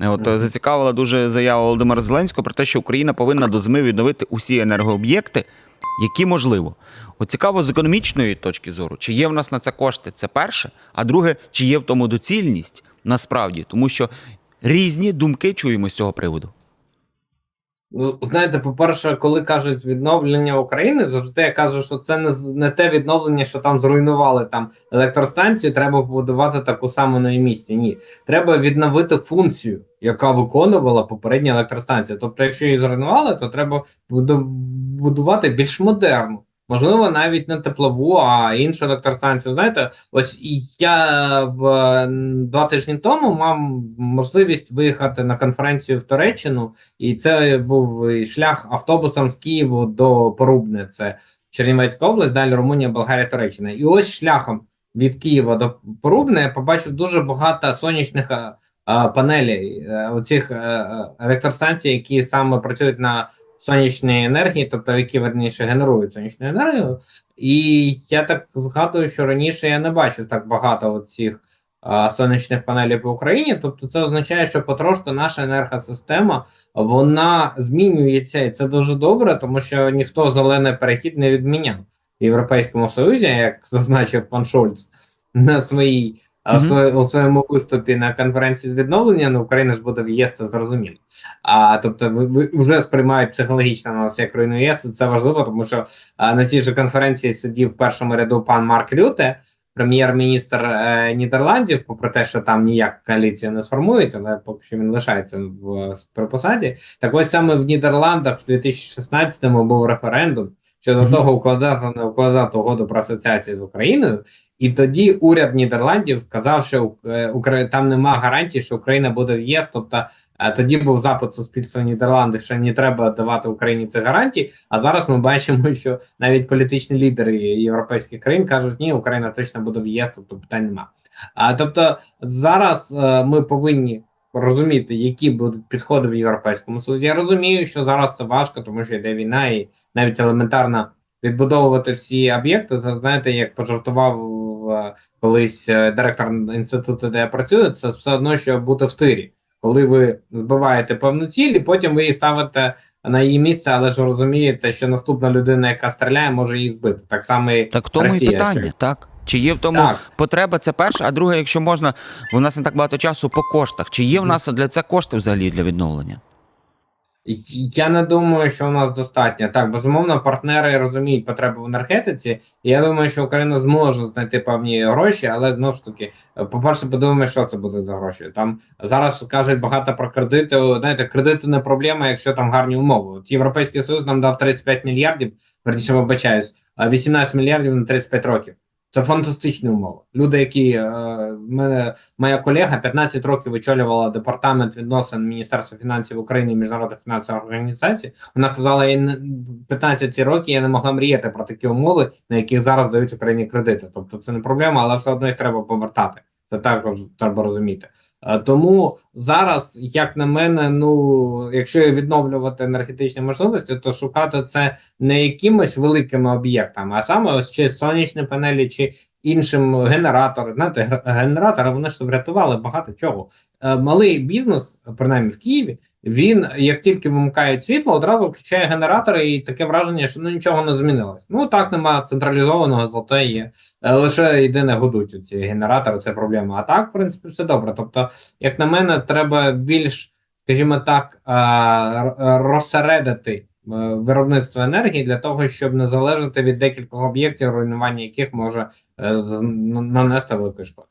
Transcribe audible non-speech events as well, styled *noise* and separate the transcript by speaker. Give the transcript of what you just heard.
Speaker 1: От
Speaker 2: Мгм.
Speaker 1: зацікавила дуже заява Володимира Зеленського про те, що Україна повинна до зими відновити усі енергооб'єкти, які можливо. От цікаво з економічної точки зору, чи є в нас на це кошти? Це перше. А друге, чи є в тому доцільність насправді, тому що різні думки чуємо з цього приводу.
Speaker 2: Ну, знаєте, по-перше, коли кажуть відновлення України, завжди я кажу, що це не, не те відновлення, що там зруйнували там електростанцію, треба побудувати таку саму на її місці. Ні, треба відновити функцію, яка виконувала попередня електростанція. Тобто, якщо її зруйнували, то треба буду- будувати більш модерну. Можливо, навіть не теплову, а іншу електростанцію. Знаєте, ось я в два тижні тому мав можливість виїхати на конференцію в Туреччину, і це був шлях автобусом з Києву до Порубне. Це Чернівецька область, далі Румунія, Болгарія, Туреччина. І ось шляхом від Києва до Порубне я побачив дуже багато сонячних е, е, панелей, е, оцих електростанцій, які саме працюють на сонячній енергії, тобто які верніше генерують сонячну енергію. І я так згадую, що раніше я не бачив так багато цих сонячних панелей по Україні. Тобто, це означає, що потрошку наша енергосистема вона змінюється, і це дуже добре, тому що ніхто зелений перехід не відміняв в Європейському Союзі, як зазначив пан Шольц на своїй. А, в у своєму виступі на конференції з відновлення ну, Україна ж буде в ЄС, це зрозуміло. А тобто, ви, вже сприймають психологічно нас як руйну ЄС. і Це важливо, тому що а, на цій же конференції сидів в першому ряду пан Марк Рюте, прем'єр-міністр е, Нідерландів, попри те, що там ніяк коаліцію не сформують, але поки що він лишається в при посаді. Так ось саме в Нідерландах в 2016-му був референдум щодо
Speaker 1: Мгм.
Speaker 2: того, укладати не укладати угоду про асоціацію з Україною. І тоді уряд Нідерландів казав, що е, Укра- там нема гарантій, що Україна буде в ЄС. Тобто е, тоді був запит суспільства Нідерландів, що не треба давати Україні ці гарантії. А зараз ми бачимо, *laughs* що навіть політичні лідери європейських країн кажуть, ні, Україна точно буде в ЄС, тобто питань нема. А тобто зараз е, ми повинні розуміти, які будуть підходи в Європейському Союзі. Я розумію, що зараз це важко, тому що йде війна, і навіть елементарно відбудовувати всі об'єкти. Це знаєте, як пожартував е, колись е, директор інституту, де я працюю, це все одно, що бути в тирі. Коли ви збиваєте певну ціль, і потім ви її ставите на її місце, але ж розумієте, що наступна людина, яка стріляє, може її збити. Так само і
Speaker 1: Так тому
Speaker 2: Росія
Speaker 1: і питання, так? Чи є в тому
Speaker 2: Так.
Speaker 1: потреба, це перше, а друге, якщо можна, у нас не так багато часу по коштах. Чи є в нас для це кошти взагалі для відновлення?
Speaker 2: Я не думаю, що у нас достатньо. Так, безумовно, партнери розуміють потребу в енергетиці. І я думаю, що Україна зможе знайти певні гроші, але знову ж таки, по-перше, подумаємо, що це буде за гроші. Там зараз кажуть багато про кредити. Знаєте, кредити не проблема, якщо там гарні умови. От Європейський Союз нам дав 35 мільярдів, верніше вибачаюсь, а 18 мільярдів на 35 років. Це фантастичні умови. Люди, які е, мене моя колега 15 років очолювала департамент відносин Міністерства фінансів України і міжнародних фінансових організацій. Вона казала, я не 15 ці років я не могла мріяти про такі умови, на яких зараз дають Україні кредити. Тобто це не проблема, але все одно їх треба повертати. Це також треба розуміти. Е, Тому зараз, як на мене, ну якщо відновлювати енергетичні можливості, то шукати це не якимось великими об'єктами, а саме ось чи сонячні панелі, чи іншим генератором. Знаєте, генератори вони ж врятували багато чого. Е, Малий бізнес, принаймні в Києві, він як тільки вимикають світло, одразу включає генератори, і таке враження, що ну нічого не змінилось. Ну так нема централізованого, зате є Е, лише єдине гудуть ці генератори, це проблема. А так, в принципі, все добре. Тобто, як на мене, треба більш, скажімо так, е, розсередити е, виробництво енергії для того, щоб не залежати від декількох об'єктів, руйнування яких може нанести велику шкоду.